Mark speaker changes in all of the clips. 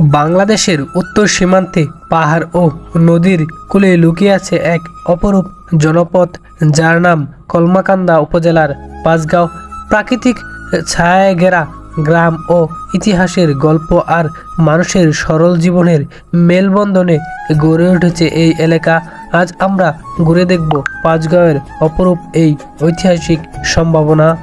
Speaker 1: বাংলাদেশের উত্তর সীমান্তে পাহাড় ও নদীর কূলে লুকিয়ে আছে এক অপরূপ জনপদ যার নাম কলমাকান্দা উপজেলার পাঁচগাঁও। প্রাকৃতিক ছায়ায় ঘেরা গ্রাম ও ইতিহাসের গল্প আর মানুষের সরল জীবনের মেলবন্ধনে গড়ে উঠেছে এই এলাকা। আজ আমরা ঘুরে দেখব পাঁচগাঁওয়ের অপরূপ এই ঐতিহাসিক সম্ভাবনা।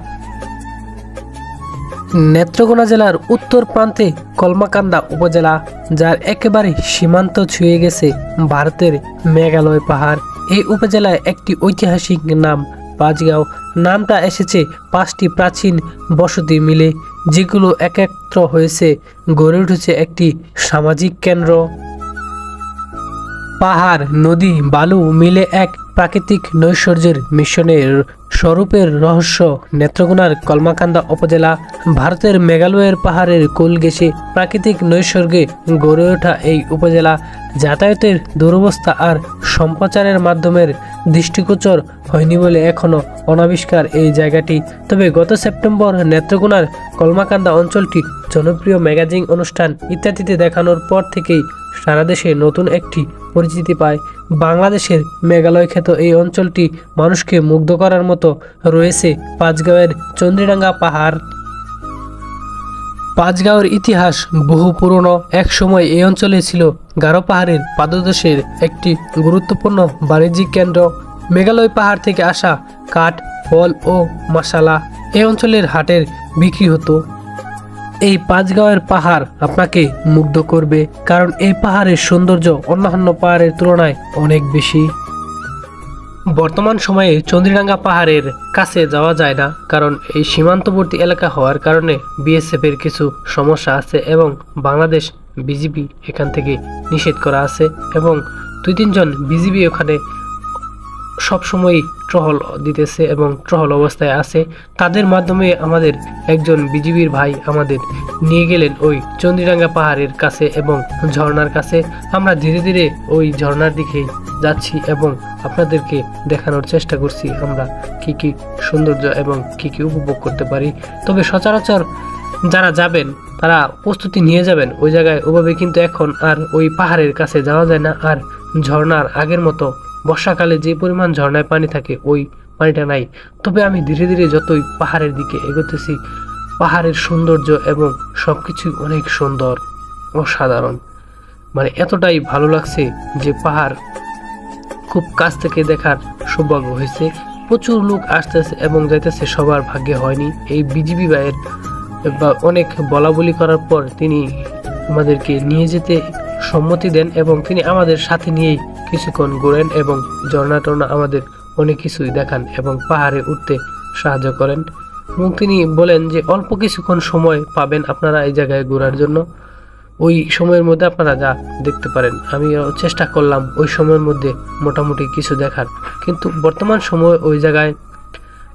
Speaker 1: নেত্রকোনা জেলার উত্তর প্রান্তে কলমাকান্দা উপজেলা, যার একেবারে সীমান্ত ছুঁয়ে গেছে ভারতের মেঘালয় পাহাড়। এই উপজেলায় একটি ঐতিহাসিক নাম, পাঁচগাঁও। নামটা এসেছে পাঁচটি প্রাচীন বসতি মিলে, যেগুলো একত্র হয়েছে, গড়ে উঠেছে একটি সামাজিক কেন্দ্র। পাহাড়, নদী, বালু মিলে এক প্রাকৃতিক নৈশ্বর্যের মিশনের স্বরূপের রহস্য নেত্রকোনার কলমাকান্দা উপজেলা ভারতের মেঘালয়ের পাহাড়ের কোল গেছে প্রাকৃতিক নৈসর্গে গড়ে ওঠা এই উপজেলা যাতায়াতের দুরবস্থা আর সম্প্রচারের মাধ্যমের দৃষ্টিগোচর হয়নি বলে এখনও অনাবিষ্কার এই জায়গাটি। তবে গত সেপ্টেম্বর নেত্রকোনার কলমাকান্দা অঞ্চলটি জনপ্রিয় ম্যাগাজিন অনুষ্ঠান ইত্যাদিতে দেখানোর পর থেকেই সারা দেশে নতুন একটি পরিচিতি পায়। বাংলাদেশের মেঘালয় খ্যাত এই অঞ্চলটি মানুষকে মুগ্ধ করার মতো রয়েছে পাঁচগাঁওয়ের চন্দ্রিডাঙ্গা পাহাড়। পাঁচগাঁওয়ের ইতিহাস বহু পুরনো। এক সময় এই অঞ্চলে ছিল গারো পাহাড়ের পাদদেশের একটি গুরুত্বপূর্ণ বাণিজ্যিক কেন্দ্র। মেঘালয় পাহাড় থেকে আসা কাঠ, ফল ও মশালা এই অঞ্চলের হাটের বিক্রি হতো। এই পাঁচগাঁওয়ের পাহাড় আপনাকে মুগ্ধ করবে, কারণ এই পাহাড়ের সৌন্দর্য অন্যান্য পাহাড়ের তুলনায় অনেক বেশি। বর্তমান সময়ে চন্দ্রিডাঙ্গা পাহাড়ের কাছে যাওয়া যায় না, কারণ এই সীমান্তবর্তী এলাকা হওয়ার কারণে বিএসএফ এর কিছু সমস্যা আছে এবং বাংলাদেশ বিজিবি এখান থেকে নিষেধ করা আছে এবং দুই তিনজন বিজিবি ওখানে সবসময় ট্রহল দিতেছে এবং ট্রহল অবস্থায় আছে। তাদের মাধ্যমে আমাদের একজন বিজিবির ভাই আমাদের নিয়ে গেলেন ওই চন্দ্রিডাঙ্গা পাহাড়ের কাছে এবং ঝর্ণার কাছে। আমরা ধীরে ধীরে ওই ঝর্ণার দিকে যাচ্ছি এবং আপনাদেরকে দেখানোর চেষ্টা করছি আমরা কি কি সৌন্দর্য এবং কি কি উপভোগ করতে পারি। তবে সচরাচর যারা যাবেন, তারা প্রস্তুতি নিয়ে যাবেন। ওই জায়গায় ওভাবে কিন্তু এখন আর ওই পাহাড়ের কাছে যাওয়া যায় না। আর ঝর্ণার আগের মতো বর্ষাকালে যে পরিমাণ ঝর্ণায় পানি থাকে, ওই পানিটা নাই। তবে আমি ধীরে ধীরে যতই পাহাড়ের দিকে এগোতেছি, পাহাড়ের সৌন্দর্য এবং সব কিছুই অনেক সুন্দর, অসাধারণ। মানে এতটাই ভালো লাগছে যে পাহাড় খুব কাছ থেকে দেখার সৌভাগ্য হয়েছে। প্রচুর লোক আসতেছে এবং যাইতেছে, সবার ভাগ্যে হয়নি। এই বিজিবি ভাইয়ের বা অনেক বলা বলি করার পর তিনি আমাদেরকে নিয়ে যেতে সম্মতি দেন এবং তিনি আমাদের সাথে নিয়েই কিছুক্ষণ ঘোরেন এবং ঝর্ণা টর্ণা আমাদের অনেক কিছুই দেখান এবং পাহাড়ে উঠতে সাহায্য করেন। এবং তিনি বলেন যে, অল্প কিছুক্ষণ সময় পাবেন আপনারা এই জায়গায় ঘোরার জন্য। ওই সময়ের মধ্যে আপনারা যা দেখতে পারেন। আমি চেষ্টা করলাম ওই সময়ের মধ্যে মোটামুটি কিছু দেখার। কিন্তু বর্তমান সময় ওই জায়গায়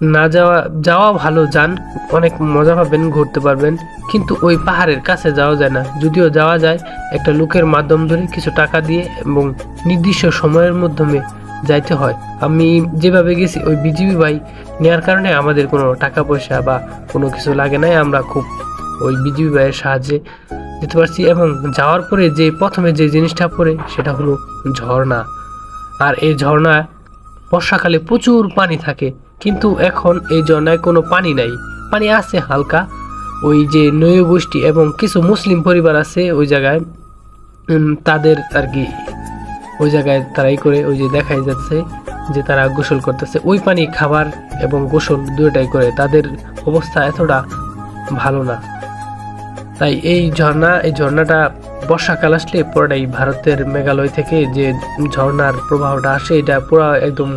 Speaker 1: না যাওয়া যাওয়া ভালো, যান, অনেক মজা পাবেন, ঘুরতে পারবেন। কিন্তু ওই পাহাড়ের কাছে যাওয়া যায় না। যদিও যাওয়া যায়, একটা লোকের মাধ্যম ধরে কিছু টাকা দিয়ে এবং নির্দিষ্ট সময়ের মাধ্যমে যাইতে হয়। আমি যেভাবে গেছি, ওই বিজিবি ভাই নেওয়ার কারণে আমাদের কোনো টাকা পয়সা বা কোনো কিছু লাগে নাই। আমরা খুব ওই বিজিবি ভাইয়ের সাহায্যে যেতে পারছি এবং যাওয়ার পরে যে প্রথমে যে জিনিসটা পড়ে, সেটা হলো ঝর্ণা। আর এই ঝর্ণা বর্ষাকালে প্রচুর পানি থাকে। কিন্তু এখন এই ঝর্ণায় কোনো পানি নাই। পানি আছে হালকা। ওই যে নয় গোষ্ঠী এবং কিছু মুসলিম পরিবার আছে ওই জায়গায়। তাদের আর কি ওই জায়গায় তারাই করে ওই যে দেখাই যাচ্ছে যে তারা গোসল করতেছে। ওই পানি খাবার এবং গোসল দুটাই করে। তাদের অবস্থা এতটা ভালো না। তাই এই ঝর্ণা, এই ঝর্ণাটা বর্ষাকাল আসলে পুরোটাই ভারতের মেঘালয় থেকে যে ঝর্ণার প্রবাহটা আসে, এটা পুরো একদম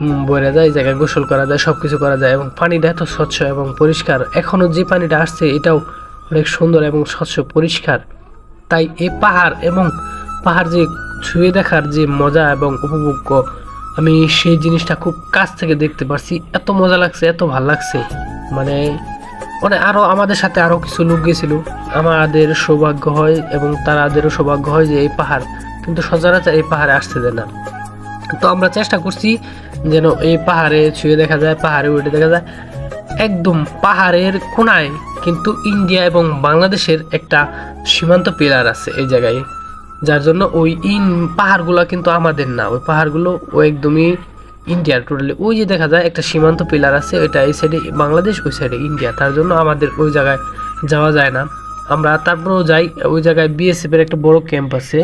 Speaker 1: উম, যায় জায়গায় গোসল করা যায় সব কিছু করা যায় এবং পানিটা এত স্বচ্ছ এবং পরিষ্কার। এখনও যে পানিটা আসছে এটাও অনেক সুন্দর এবং স্বচ্ছ পরিষ্কার। তাই এই পাহাড় এবং পাহাড় যে ছুঁয়ে দেখার যে মজা এবং উপভোগ্য আমি সেই জিনিসটা খুব কাছ থেকে দেখতে পারছি। এত মজা লাগছে এত ভালো লাগছে। মানে মানে আরও আমাদের সাথে আরও কিছু লোক গেছিল। আমাদের সৌভাগ্য হয় এবং তারাদেরও সৌভাগ্য হয় যে এই পাহাড় কিন্তু সচরাচর এই পাহাড়ে আসতে দেয় না। তো আমরা চেষ্টা করছি যেন এই পাহাড়ে ছুঁয়ে দেখা যায়, পাহাড়ে উঠে দেখা যায়। একদম পাহাড়ের কোনায় কিন্তু ইন্ডিয়া এবং বাংলাদেশের একটা সীমান্ত পিলার আছে এই জায়গায়। যার জন্য ওই ইন পাহাড়গুলো কিন্তু আমাদের না, ওই পাহাড়গুলো ও একদমই ইন্ডিয়ার টোটালি ওই যে দেখা যায়, একটা সীমান্ত পিলার আছে, ওইটা এই সাইডে বাংলাদেশ, ওই সাইডে ইন্ডিয়া। তার জন্য আমাদের ওই জায়গায় যাওয়া যায় না। আমরা তারপরেও যাই, ওই জায়গায় বিএসএফ এর একটা বড় ক্যাম্প আছে।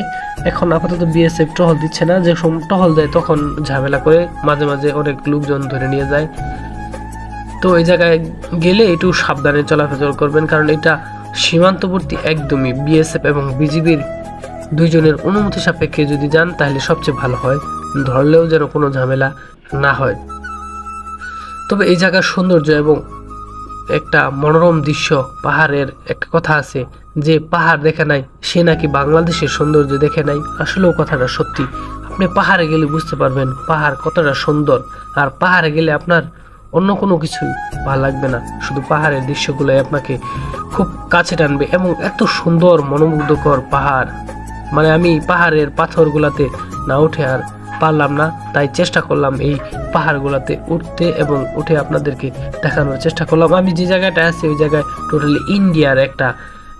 Speaker 1: এখন আপাতত বিএসএফ টহল দিচ্ছে না, যে টহল দেয় তখন ঝামেলা করে মাঝে মাঝে অনেক লোকজন ধরে নিয়ে যায়। তো এই জায়গায় গেলে একটু সাবধানে চলাফেরা করবেন, কারণ এটা সীমান্তবর্তী একদমই বিএসএফ এবং বিজিবির দুইজনের অনুমতি সাপেক্ষে যদি যান, তাহলে সবচেয়ে ভালো হয়। ধরলেও যেন কোনো ঝামেলা না হয়। তবে এই জায়গার সৌন্দর্য এবং একটা মনোরম দৃশ্য, পাহাড়ের একটা কথা আছে, যে পাহাড় দেখে নাই, সে নাকি বাংলাদেশের সৌন্দর্য দেখে নাই। আসলেও কথাটা সত্যি। আপনি পাহাড়ে গেলে বুঝতে পারবেন, পাহাড় কতটা সুন্দর, আর পাহাড়ে গেলে আপনার অন্য কোনো কিছুই ভালো লাগবে না। শুধু পাহাড়ের দৃশ্যগুলোই আপনাকে খুব কাছে টানবে, এবং এত সুন্দর, মনোমুগ্ধকর পাহাড়। মানে আমি পাহাড়ের পাথরগুলাতে না উঠে আর পারলাম না, তাই চেষ্টা করলাম এই পাহাড়গুলোতে উঠতে এবং উঠে আপনাদেরকে দেখানোর চেষ্টা করলাম। আমি যে জায়গাটা আছি, ওই জায়গায় টোটালি ইন্ডিয়ার একটা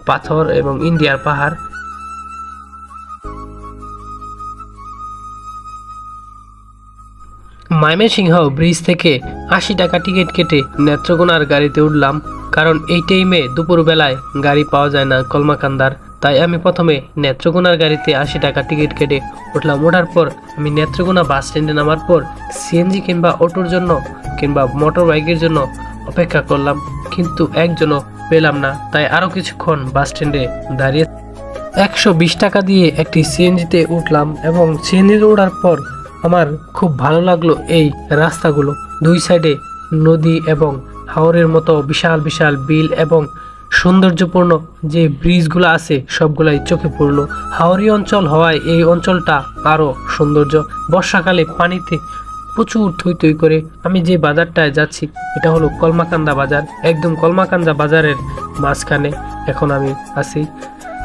Speaker 1: পাথর এবং ইন্ডিয়ার পাহাড়। ময়মনসিংহ ব্রিজ থেকে আশি টাকা টিকিট কেটে নেত্রকোনার গাড়িতে উঠলাম, কারণ এই টাইমে দুপুরবেলায় গাড়ি পাওয়া যায় না কলমাকান্দার। তাই আমি প্রথমে নেত্রকোনার গাড়িতে আশি টাকা টিকিট কেটে উঠলাম। ওঠার পর আমি নেত্রকোনা বাস স্ট্যান্ডে নামার পর সিএনজি কিংবা অটোর জন্য কিংবা মোটর বাইকের জন্য অপেক্ষা করলাম। কিন্তু একজনও পেলাম না। তাই আরও কিছুক্ষণ বাস স্ট্যান্ডে দাঁড়িয়ে একশো বিশ টাকা দিয়ে একটি সিএনজিতে উঠলাম এবং সিএনজিতে ওঠার পর আমার খুব ভালো লাগল এই রাস্তাগুলো। দুই সাইডে নদী এবং হাওরের মতো বিশাল বিশাল বিল এবং সৌন্দর্যপূর্ণ যে ব্রিজগুলো আছে, সবগুলাই চোখে পড়ল হাওড়ি অঞ্চল হওয়ায় এই অঞ্চলটা আরও সৌন্দর্য। বর্ষাকালে পানিতে প্রচুর থই থই করে। আমি যে বাজারটায় যাচ্ছি, এটা হলো কলমাকান্দা বাজার, একদম কলমাকান্দা বাজারের মাঝখানে এখন আমি আছি।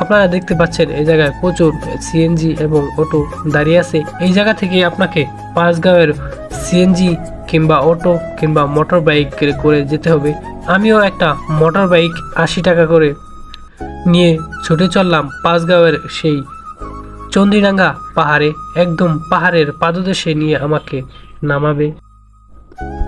Speaker 1: আপনারা দেখতে পাচ্ছেন এই জায়গায় প্রচুর সিএনজি এবং অটো দাঁড়িয়ে আছে। এই জায়গা থেকে আপনাকে পাঁচগাঁওয়ের সিএনজি কিংবা অটো কিংবা মোটর বাইক করে যেতে হবে। আমিও একটা মোটর বাইক আশি টাকা করে নিয়ে ছুটে চললাম পাঁচগাঁওয়ের সেই চন্দ্রিডাঙ্গা পাহাড়ে। একদম পাহাড়ের পাদদেশে নিয়ে আমাকে নামাবে।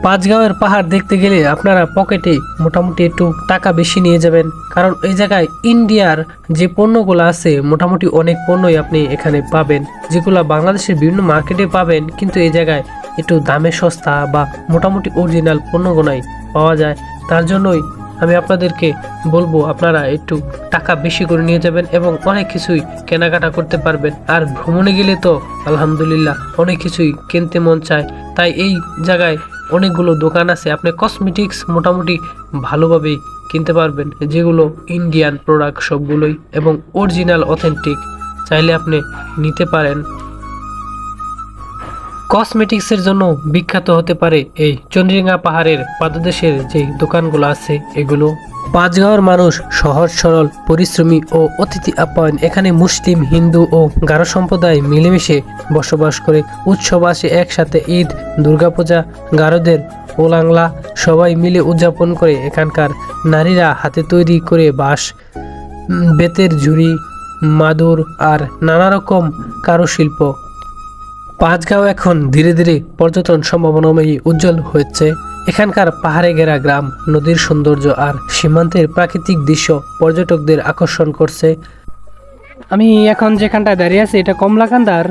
Speaker 1: পাঁচগাঁওয়ের পাহাড় দেখতে গেলে আপনারা পকেটে মোটামুটি একটু টাকা বেশি নিয়ে যাবেন। কারণ এই জায়গায় ইন্ডিয়ার যে পণ্যগুলো আছে, মোটামুটি অনেক পণ্যই আপনি এখানে পাবেন। যেগুলো বাংলাদেশের বিভিন্ন মার্কেটে পাবেন, কিন্তু এই জায়গায় একটু দামে সস্তা বা মোটামুটি অরিজিনাল পণ্যগুলোই পাওয়া যায়। তার জন্যই আমি আপনাদেরকে বলব, আপনারা একটু টাকা বেশি করে নিয়ে যাবেন এবং অনেক কিছুই কেনাকাটা করতে পারবেন। আর ভ্রমণে গেলে তো, আলহামদুলিল্লাহ, অনেক কিছুই কিনতে মন চায়। তাই এই জায়গায় অনেকগুলো দোকান আছে, আপনি কসমেটিক্স মোটামুটি ভালোভাবেই কিনতে পারবেন, যেগুলো ইন্ডিয়ান প্রোডাক্ট সবগুলোই এবং অরিজিনাল অথেন্টিক চাইলে আপনি নিতে পারেন। কসমেটিক্সের জন্য বিখ্যাত হতে পারে এই চন্দ্রিঙ্গা পাহাড়ের পাদদেশের যে দোকানগুলো আছে, এগুলো। পাঁচগাঁওয়ের মানুষ সহজ, সরল, পরিশ্রমী ও অতিথি আপ্যায়ন। এখানে মুসলিম, হিন্দু ও গারো সম্প্রদায় মিলেমিশে বসবাস করে। উৎসব আসে একসাথে ঈদ, দুর্গাপূজা, গারোদের ওলাংলা, সবাই মিলে উদযাপন করে। এখানকার নারীরা হাতে তৈরি করে বাঁশ বেতের ঝুড়ি, মাদুর আর নানা রকম কারুশিল্প পাঁচগাঁও এখন ধীরে ধীরে পর্যটন সম্ভাবনাময়ী উজ্জ্বল হচ্ছে এখানকার পাহাড়ে ঘেরা গ্রাম, নদীর সৌন্দর্য আর সীমান্তের প্রাকৃতিক দৃশ্য পর্যটকদের আকর্ষণ করছে। আমি এখন যেখানটায় দাঁড়িয়ে আছি, এটা কমলাকান্দার।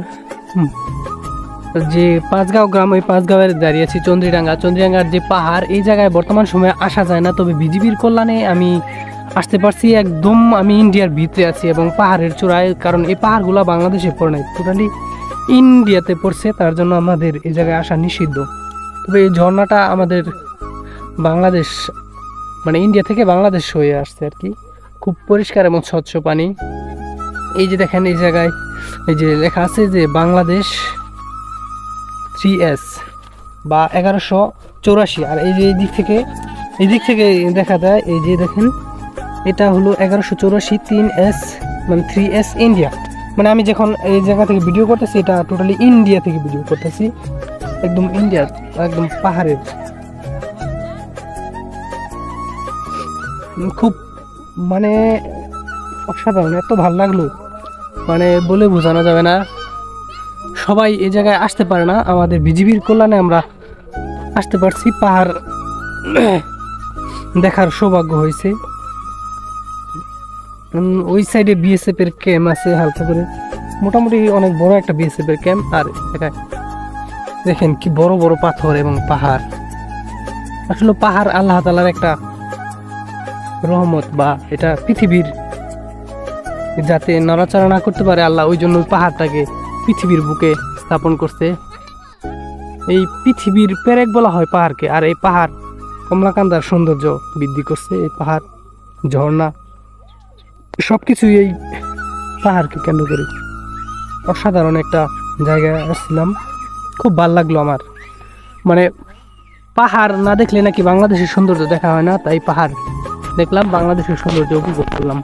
Speaker 1: যে পাঁচগাঁও গ্রাম, ওই পাঁচগাঁওয়ের দাঁড়িয়ে আছি, চন্দ্রিডাঙ্গা। চন্দ্রিডাঙ্গার যে পাহাড়, এই জায়গায় বর্তমান সময়ে আসা যায় না, তবে বিজিবির কল্যাণে আমি আসতে পারছি। একদম আমি ইন্ডিয়ার ভিতরে আছি এবং পাহাড়ের চূড়ায়, কারণ এই পাহাড়গুলো বাংলাদেশে পড়ে নাই। টোটালি ইন্ডিয়াতে পড়ছে, তার জন্য আমাদের এই জায়গায় আসা নিষিদ্ধ। তবে এই ঝর্ণাটা আমাদের বাংলাদেশ মানে ইন্ডিয়া থেকে বাংলাদেশ হয়ে আসছে আর কি। খুব পরিষ্কার এবং স্বচ্ছ পানি। এই যে দেখেন, এই জায়গায় এই যে লেখা আছে যে বাংলাদেশ থ্রি এস বা এগারোশো চৌরাশি। আর এই যে এই দিক থেকে, এই দিক থেকে দেখা যায়, এই যে দেখেন, এটা হলো এগারোশো চৌরাশি তিন এস মানে থ্রি এস ইন্ডিয়া। মানে আমি যখন এই জায়গা থেকে ভিডিও করতেছি, এটা টোটালি ইন্ডিয়া থেকে ভিডিও করতেছি। একদম ইন্ডিয়া একদম পাহাড়ের। খুব মানে অসাধারণ, এত ভালো লাগল। মানে বলে বোঝানো যাবে না। সবাই এই জায়গায় আসতে পারে না। আমাদের বিজিবির কল্যাণে আমরা আসতে পারছি। পাহাড় দেখার সৌভাগ্য হয়েছে। ওই সাইডে বিএসএফ এর ক্যাম্প আছে হালকা করে। মোটামুটি অনেক বড় একটা বিএসএফ এর ক্যাম্প আর এখানে দেখেন কি বড় বড় পাথর এবং পাহাড়। আসলে পাহাড় আল্লাহ তালার একটা রহমত বা এটা পৃথিবীর যাতে নড়াচড়া না করতে পারে, আল্লাহ ওই জন্য পাহাড়টাকে পৃথিবীর বুকে স্থাপন করছে। এই পৃথিবীর পেরেক বলা হয় পাহাড়কে, আর এই পাহাড় কমলাকান্দার সৌন্দর্য বৃদ্ধি করছে। এই পাহাড় ঝর্ণা সব কিছুই এই পাহাড়কে কেন্দ্র করে। অসাধারণ একটা জায়গায় আসছিলাম। খুব ভালো লাগল আমার। মানে পাহাড় না দেখলে নাকি বাংলাদেশের সৌন্দর্য দেখা হয় না, তাই পাহাড় দেখলাম, বাংলাদেশের সৌন্দর্য উপভোগ করলাম।